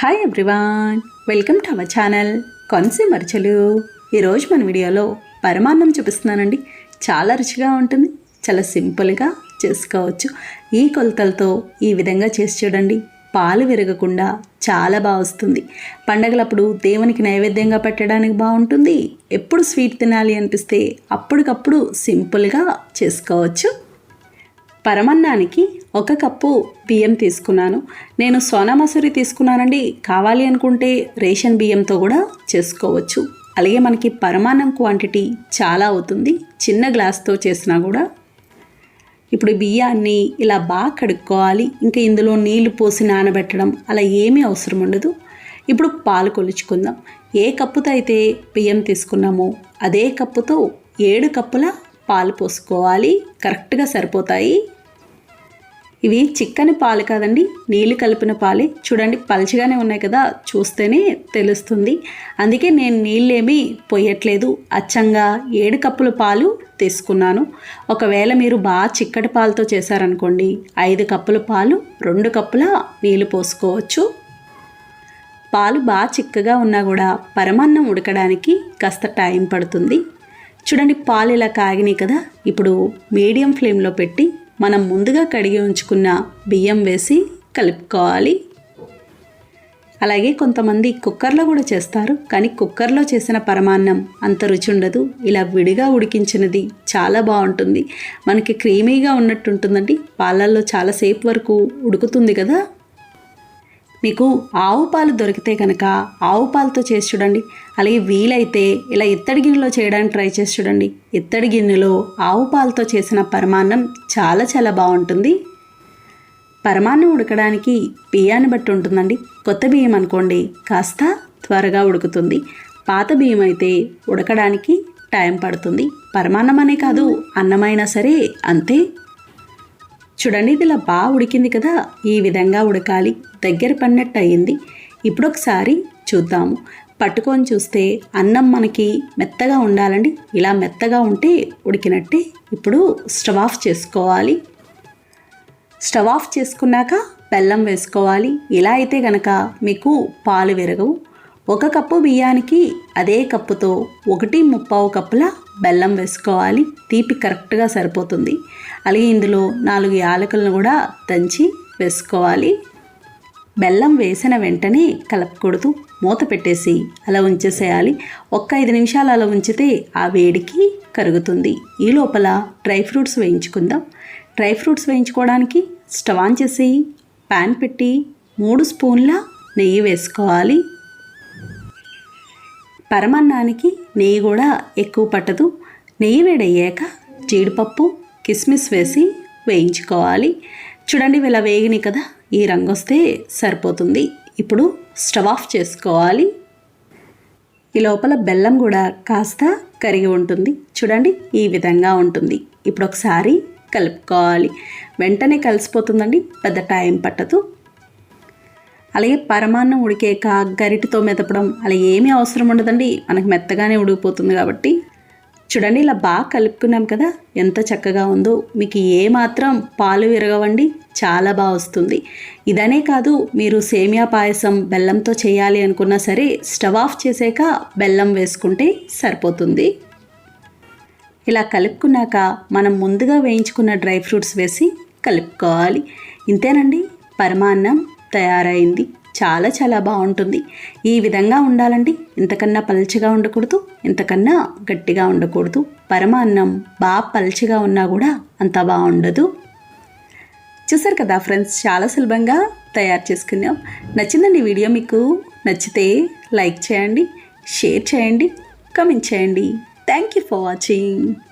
Hi everyone welcome to our channel Konaseema మరచలు ఈరోజు మన వీడియోలో పరమాన్నం చూపిస్తున్నానండి. చాలా రుచిగా ఉంటుంది. చాలా సింపుల్గా చేసుకోవచ్చు. ఈ కొలతలతో ఈ విధంగా చేసి చూడండి. పాలు విరగకుండా చాలా బాగా వస్తుంది. పండగలప్పుడు దేవునికి నైవేద్యంగా పెట్టడానికి బాగుంటుంది. ఎప్పుడు స్వీట్ తినాలి అనిపిస్తే అప్పటికప్పుడు సింపుల్గా చేసుకోవచ్చు. పరమన్నానికి ఒక కప్పు బియ్యం తీసుకున్నాను. నేను సోనా మసూరి తీసుకున్నానండి. కావాలి అనుకుంటే రేషన్ బియ్యంతో కూడా చేసుకోవచ్చు. అలాగే మనకి పరమాన్నం క్వాంటిటీ చాలా అవుతుంది. చిన్న గ్లాస్తో చేసినా కూడా. ఇప్పుడు బియ్యాన్ని ఇలా బాగా కడుక్కోవాలి. ఇంకా ఇందులో నీళ్ళు పోసి నానబెట్టడం అలా ఏమీ అవసరం ఉండదు. ఇప్పుడు పాలు కొలుచుకుందాం. ఏ కప్పుతో అయితే బియ్యం తీసుకున్నామో అదే కప్పుతో ఏడు కప్పుల పాలు పోసుకోవాలి. కరెక్ట్గా సరిపోతాయి. ఇవి చిక్కని పాలు కాదండి నీళ్ళు కలిపిన పాలే. చూడండి పలచగానే ఉన్నాయి కదా చూస్తేనే తెలుస్తుంది. అందుకే నేను నీళ్ళేమీ పోయట్లేదు అచ్చంగా ఏడు కప్పుల పాలు తీసుకున్నాను. ఒకవేళ మీరు బాగా చిక్కటి పాలతో చేశారనుకోండి ఐదు కప్పుల పాలు రెండు కప్పుల నీళ్ళు పోసుకోవచ్చు. పాలు బాగా చిక్కగా ఉన్నా కూడా పరమాన్నం ఉడకడానికి కాస్త టైం పడుతుంది. చూడండి పాలు ఇలా కాగినాయి కదా. ఇప్పుడు మీడియం ఫ్లేమ్లో పెట్టి మనం ముందుగా కడిగి ఉంచుకున్న బియ్యం వేసి కలుపుకోవాలి. అలాగే కొంతమంది కుక్కర్లో కూడా చేస్తారు కానీ కుక్కర్లో చేసిన పరమాన్నం అంత రుచి ఉండదు ఇలా విడిగా ఉడికించినది చాలా బాగుంటుంది. మనకి క్రీమీగా ఉన్నట్టు ఉంటుందండి పాలల్లో చాలాసేపు వరకు ఉడుకుతుంది కదా? మీకు ఆవు పాలు దొరికితే కనుక ఆవు పాలతో చేసి చూడండి. అలాగే వీలైతే ఇలా ఇత్తడి గిన్నెలో చేయడానికి ట్రై చేసి చూడండి. ఇత్తడి గిన్నెలో ఆవు పాలతో చేసిన పరమాన్నం చాలా చాలా బాగుంటుంది. పరమాన్నం ఉడకడానికి బియ్యాన్ని బట్టి ఉంటుందండి. కొత్త బియ్యం అనుకోండి కాస్త త్వరగా ఉడుకుతుంది. పాత బియ్యం అయితే ఉడకడానికి టైం పడుతుంది. పరమాన్నం అనే కాదు అన్నమైనా సరే అంతే. చూడండి ఇది ఇలా బాగా ఉడికింది కదా ఈ విధంగా ఉడకాలి. దగ్గర పడినట్టు అయ్యింది. ఇప్పుడు ఒకసారి చూద్దాము. పట్టుకొని చూస్తే అన్నం మనకి మెత్తగా ఉండాలండి. ఇలా మెత్తగా ఉంటే ఉడికినట్టే ఇప్పుడు స్టవ్ ఆఫ్ చేసుకోవాలి. స్టవ్ ఆఫ్ చేసుకున్నాక బెల్లం వేసుకోవాలి. ఇలా అయితే గనక మీకు పాలు విరగవు. ఒక కప్పు బియ్యానికి అదే కప్పుతో ఒకటి ముప్పావు కప్పుల బెల్లం వేసుకోవాలి. తీపి కరెక్ట్గా సరిపోతుంది. అలాగే ఇందులో నాలుగు యాలకులను కూడా దంచి వేసుకోవాలి. బెల్లం వేసిన వెంటనే కలపకూడదు. మూత పెట్టేసి అలా ఉంచేసేయాలి. ఒక్క ఐదు నిమిషాలు అలా ఉంచితే ఆ వేడికి కరుగుతుంది. ఈ లోపల డ్రై ఫ్రూట్స్ వేయించుకుందాం. డ్రై ఫ్రూట్స్ వేయించుకోవడానికి స్టవ్ ఆన్ చేసి ప్యాన్ పెట్టి మూడు స్పూన్ల నెయ్యి వేసుకోవాలి. పరమాన్నానికి నెయ్యి కూడా ఎక్కువ పట్టదు. నెయ్యి వేడయ్యాక జీడిపప్పు కిస్మిస్ వేసి వేయించుకోవాలి. చూడండి ఇలా వేగిని కదా ఈ రంగు వస్తే సరిపోతుంది. ఇప్పుడు స్టవ్ ఆఫ్ చేసుకోవాలి. ఈ లోపల బెల్లం కూడా కాస్త కరిగి ఉంటుంది. చూడండి ఈ విధంగా ఉంటుంది. ఇప్పుడు ఒకసారి కలుపుకోవాలి. వెంటనే కలిసిపోతుందండి. పెద్ద టైం పట్టదు. అలాగే పరమాన్నం ఉడికేక గరిటితో మెదపడం అలా ఏమీ అవసరం ఉండదండి. మనకు మెత్తగానే ఉడికిపోతుంది కాబట్టి. చూడండి ఇలా బాగా కలుపుకున్నాం కదా ఎంత చక్కగా ఉందో. మీకు ఏ మాత్రం పాలు విరగవండి చాలా బాగా వస్తుంది. ఇదనే కాదు మీరు సేమియా పాయసం బెల్లంతో చేయాలి అనుకున్నా సరే స్టవ్ ఆఫ్ చేసాక బెల్లం వేసుకుంటే సరిపోతుంది. ఇలా కలుపుకున్నాక మనం ముందుగా వేయించుకున్న డ్రై ఫ్రూట్స్ వేసి కలుపుకోవాలి. ఇంతేనండి పరమాన్నం తయారైంది. చాలా చాలా బాగుంటుంది. ఈ విధంగా ఉండాలండి ఇంతకన్నా పల్చగా ఉండకూడదు ఇంతకన్నా గట్టిగా ఉండకూడదు. పరమాన్నం బాగా పల్చగా ఉన్నా కూడా అంత బాగుండదు. చూసారు కదా ఫ్రెండ్స్ చాలా సులభంగా తయారు చేసుకున్నాం. నచ్చిందండి వీడియో మీకు నచ్చితే లైక్ చేయండి షేర్ చేయండి కమెంట్ చేయండి. Thank you for watching